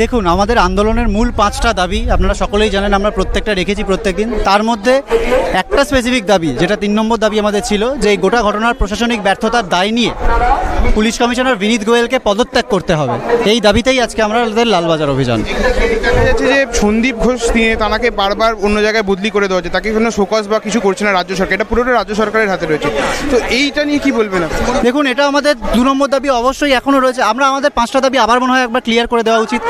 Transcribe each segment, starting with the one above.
দেখুন, আমাদের আন্দোলনের মূল পাঁচটা দাবি আপনারা সকলেই জানেন, আমরা প্রত্যেকটা রেখেছি প্রত্যেকদিন। তার মধ্যে একটা স্পেসিফিক দাবি, যেটা তিন নম্বর দাবি আমাদের ছিল, যে এই গোটা ঘটনার প্রশাসনিক ব্যর্থতার দায় নিয়ে পুলিশ কমিশনার বিনীত গোয়েলকে পদত্যাগ করতে হবে। এই দাবিতেই আজকে আমরা আমাদের লালবাজার অভিযান। যাচ্ছে যে সন্দীপ ঘোষ নিয়ে তাকে বারবার অন্য জায়গায় বদলি করে দেওয়া হচ্ছে। তাকে কোনো শোকস বা কিছু করছে না রাজ্য সরকার। এটা পুরোটা রাজ্য সরকারের হাতে রয়েছে। তো এইটা নিয়ে কি বলবেন দেখুন এটা আমাদের দু নম্বর দাবি অবশ্যই এখনও রয়েছে। আমরা আমাদের পাঁচটা দাবি আবার মনে হয় একবার ক্লিয়ার করে দেওয়া উচিত।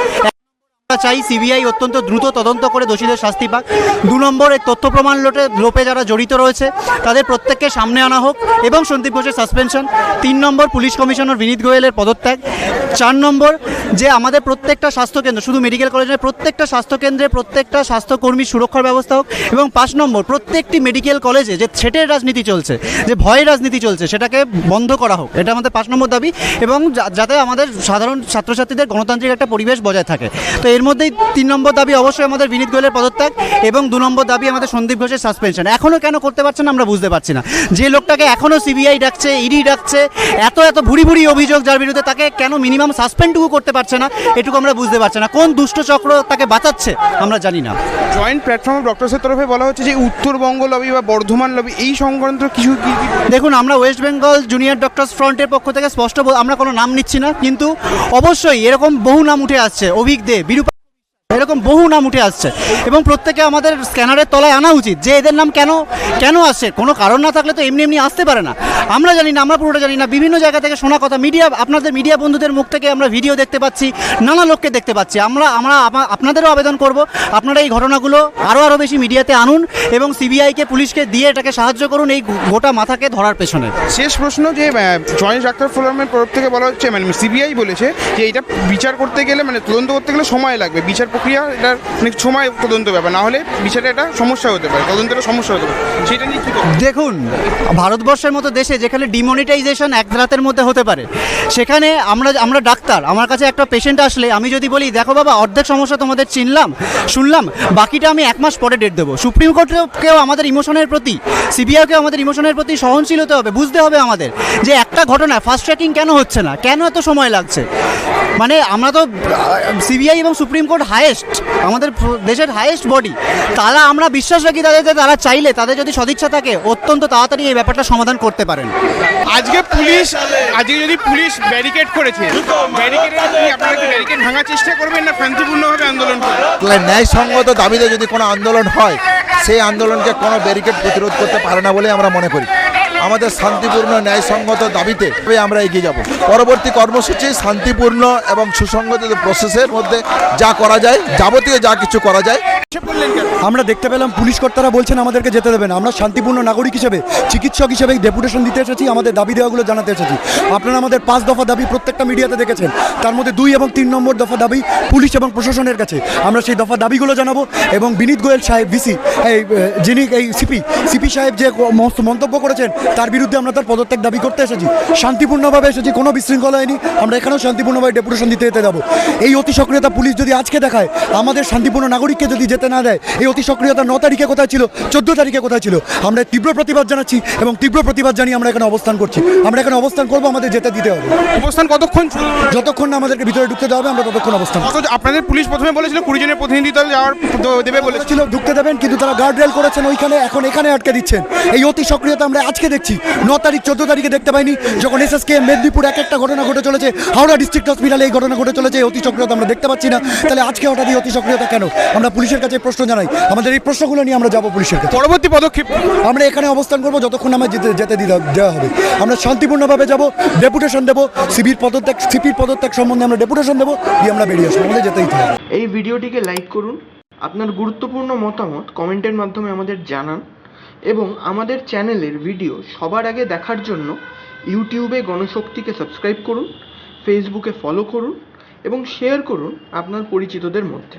চাই সিবিআই অত্যন্ত দ্রুত তদন্ত করে দোষীদের শাস্তি পাক। দু নম্বর এই তথ্য প্রমাণ লোটে, লোপে যারা জড়িত রয়েছে, তাদের প্রত্যেককে সামনে আনা হোক এবং সন্দীপ ঘোষের সাসপেনশন তিন নম্বর পুলিশ কমিশনার বিনীত গোয়েলের পদত্যাগ। চার নম্বর যে আমাদের প্রত্যেকটা স্বাস্থ্যকেন্দ্র, শুধু মেডিকেল কলেজের প্রত্যেকটা স্বাস্থ্যকেন্দ্রে প্রত্যেকটা স্বাস্থ্যকর্মীর সুরক্ষার ব্যবস্থা হোক এবং পাঁচ নম্বর, প্রত্যেকটি মেডিকেল কলেজে যে থ্রেটের রাজনীতি চলছে, যে ভয়ের রাজনীতি চলছে, সেটাকে বন্ধ করা হোক, এটা আমাদের পাঁচ নম্বর দাবি এবং যাতে আমাদের সাধারণ ছাত্রছাত্রীদের গণতান্ত্রিক একটা পরিবেশ বজায় থাকে। তো এর মধ্যেই তিন নম্বর দাবি অবশ্যই আমাদের বিনীত গোয়েলের পদত্যাগ এবং দু নম্বর দাবি আমাদের সন্দীপ ঘোষের সাসপেনশন এখনও কেন করতে পারছে না আমরা বুঝতে পারছি না। যে লোকটাকে এখনও সিবিআই ডাকছে ইডি ডাকছে, এত এত ভুড়ি ভুড়ি অভিযোগ যার বিরুদ্ধে তাকে কেন মিনিমাম সাসপেন্ডটুকু করতে পারছে না এটুকু আমরা বুঝতে পারছি না। কোন দুষ্ট চক্র তাকে বাঁচাচ্ছে আমরা জানি না। জয়েন্ট প্ল্যাটফর্ম ডক্টরসের তরফে বলা হচ্ছে যে উত্তরবঙ্গ লবি বা বর্ধমান লবি এই সংক্রান্ত কিছু দেখুন আমরা ওয়েস্ট বেঙ্গল জুনিয়র ডক্টরস ফ্রন্টের পক্ষ থেকে স্পষ্ট আমরা কোনো নাম নিচ্ছি না কিন্তু অবশ্যই এরকম বহু নাম উঠে আসছে। অভিক দে বিরূপা এরকম বহু নাম উঠে আসছে। এবং প্রত্যেকে আমাদের স্ক্যানারের তলায় আনা উচিত যে এদের নাম কেন কেন আসছে? কোনো কারণ না থাকলে তো এমনি এমনি আসতে পারে না। আমরা জানি না, আমরা পুরোটা জানি না। বিভিন্ন জায়গা থেকে শোনা কথা মিডিয়া আপনাদের মিডিয়া বন্ধুদের মুখ থেকে আমরা ভিডিও দেখতে পাচ্ছি, নানা লোককে দেখতে পাচ্ছি। আমরা আমরা আপনাদেরও আবেদন করব, আপনারা এই ঘটনাগুলো আরও আরও বেশি মিডিয়াতে আনুন এবং সিবিআইকে পুলিশকে দিয়ে এটাকে সাহায্য করুন এই গোটা মাথাকে ধরার পেছনে। শেষ প্রশ্ন যে জয়েন্ট ডাক্তার ফোরামের তরফ থেকে বলা হচ্ছে মানে সিবিআই বলেছে যে, এটা বিচার করতে গেলে মানে তদন্ত করতে গেলে সময় লাগবে। বিচার প্রক্রিয়া, এটা অনেক সময় তদন্ত ব্যাপার, না হলে বিচারে এটা সমস্যা হতে পারে তদন্তের সমস্যা হতে পারে। সেটা নিয়ে কি দেখুন, ভারতবর্ষের মতো দেশে যেখানে ডিমনিটাইজেশন এক রাতের মধ্যে হতে পারে, সেখানে আমরা আমরা ডাক্তার, আমার কাছে একটা পেশেন্ট আসলে, আমি যদি বলি, দেখো বাবা, অর্ধেক সমস্যা তোমাদের চিনলাম, শুনলাম, বাকিটা আমি এক মাস পরে ডেট দেবো। সুপ্রিম কোর্টেও আমাদের ইমোশনের প্রতি সিবিআইকেও আমাদের ইমোশনের প্রতি সহনশীল হতে হবে, বুঝতে হবে আমাদের, যে একটা ঘটনা ফাস্ট ট্র্যাকিং কেন হচ্ছে না, কেন এত সময় লাগছে? মানে আমরা তো সিবিআই এবং সুপ্রিম কোর্ট হায়েস্ট আমাদের দেশের হায়েস্ট বডি তারা আমরা বিশ্বাস রাখি তাদের যে তারা চাইলে তাদের যদি সদিচ্ছা থাকে অত্যন্ত তাড়াতাড়ি এই ব্যাপারটা সমাধান করতে পারেন। আজকে পুলিশ আজকে যদি পুলিশ ব্যারিকেড করেছে ব্যারিকেডের আপনারা কি ব্যারিকেড ভাঙার চেষ্টা করবেন না শান্তিপূর্ণভাবে আন্দোলন করবেন? ন্যায়সঙ্গত দাবিতে যদি কোনো আন্দোলন হয় সেই আন্দোলনকে কোনো ব্যারিকেড প্রতিরোধ করতে পারে না বলে আমরা মনে করি। আমাদের শান্তিপূর্ণ ন্যায়সঙ্গত দাবিতে আমরা এগিয়ে যাব। পরবর্তী কর্মসূচি শান্তিপূর্ণ এবং সুসংগত প্রসেসের মধ্যে যা করা যায়, যাবতীয় যা কিছু করা যায়। আমরা দেখতে পেলাম পুলিশ কর্তারা বলছেন আমাদেরকে যেতে দেবেন। আমরা শান্তিপূর্ণ নাগরিক হিসেবে, চিকিৎসক হিসেবে ডেপুটেশন দিতে এসেছি, আমাদের দাবি দেওয়াগুলো জানাতে এসেছি। আপনারা আমাদের পাঁচ দফা দাবি প্রত্যেকটা মিডিয়াতে দেখেছেন। তার মধ্যে দুই এবং তিন নম্বর দফা দাবি পুলিশ এবং প্রশাসনের কাছে। আমরা সেই দফা দাবিগুলো জানাব এবং বিনীত গোয়েল সাহেব, ভিসি, এই যিনি এই সিপি সিপি সাহেব যে মন্তব্য করেছেন, তার বিরুদ্ধে আমরা তার পদত্যাগ দাবি করতে এসেছি। শান্তিপূর্ণভাবে এসেছি, কোনো বিশৃঙ্খলা হয়নি। আমরা এখানেও শান্তিপূর্ণভাবে ডেপুটেশন দিতে যেতে যাব। এই অতি সক্রিয়তা পুলিশ যদি আজকে দেখায়, আমাদের শান্তিপূর্ণ নাগরিককে যদি যেতে না দেয়, এই অতি সক্রিয়তা ন তারিখে কোথায় ছিল? চোদ্দ তারিখে কোথায় ছিল? আমরা তীব্র প্রতিবাদ জানাচ্ছি এবং তীব্র প্রতিবাদ জানিয়ে আমরা এখানে অবস্থান করছি। আমরা এখানে অবস্থান করব আমাদের যেতে দিতে হবে। অবস্থান কতক্ষণ? যতক্ষণ না আমাদেরকে ভিতরে ঢুকতে দেওয়া হবে আমরা ততক্ষণ অবস্থান আপনাদের পুলিশ প্রথমে বলেছিল কুড়ি জনের প্রতিনিধি দল যাওয়ার দেবে বলেছিল ঢুকতে দেবেন কিন্তু তারা গার্ড রেল করেছেন ওইখানে এখন এখানে আটকে দিচ্ছেন। এই অতি সক্রিয়তা আমরা আজকে দেখছি। ন তারিখ চোদ্দ তারিখে দেখতে পাইনি। যখন এসএসকে মেদিনীপুর এক একটা ঘটনা ঘটে চলেছে হাওড়া ডিস্ট্রিক্ট হসপিটালে এই ঘটনা ঘটে চলেছে অতি সক্রিয়তা আমরা দেখতে পাচ্ছি না। তাহলে আজকে হঠাৎ এই অতি সক্রিয়তা কেন? আমরা পুলিশের কাছে প্রশ্ন জানাই। আমাদের এই প্রশ্নগুলো নিয়ে আমরা যাব পুলিশের কাছে। পরবর্তী পদক্ষেপ। আমরা এখানে অবস্থান করব যতক্ষণ আমরা যেতে যেতে দেওয়া হবে। আমরা শান্তিপূর্ণভাবে যাব ডেপুটেশন দেবো সিবির পদত্যাগ সিপির পদত্যাগ সম্বন্ধে আমরা ডেপুটেশন দেবো দিয়ে আমরা বেরিয়ে আসব। আমাদের যেতেই হবে। এই ভিডিওটিকে লাইক করুন আপনার গুরুত্বপূর্ণ মতামত কমেন্টের মাধ্যমে আমাদের জানান এবং আমাদের চ্যানেলের ভিডিও সবার আগে দেখার জন্য ইউটিউবে গণশক্তিকে সাবস্ক্রাইব করুন ফেসবুকে ফলো করুন এবং শেয়ার করুন আপনার পরিচিতদের মধ্যে।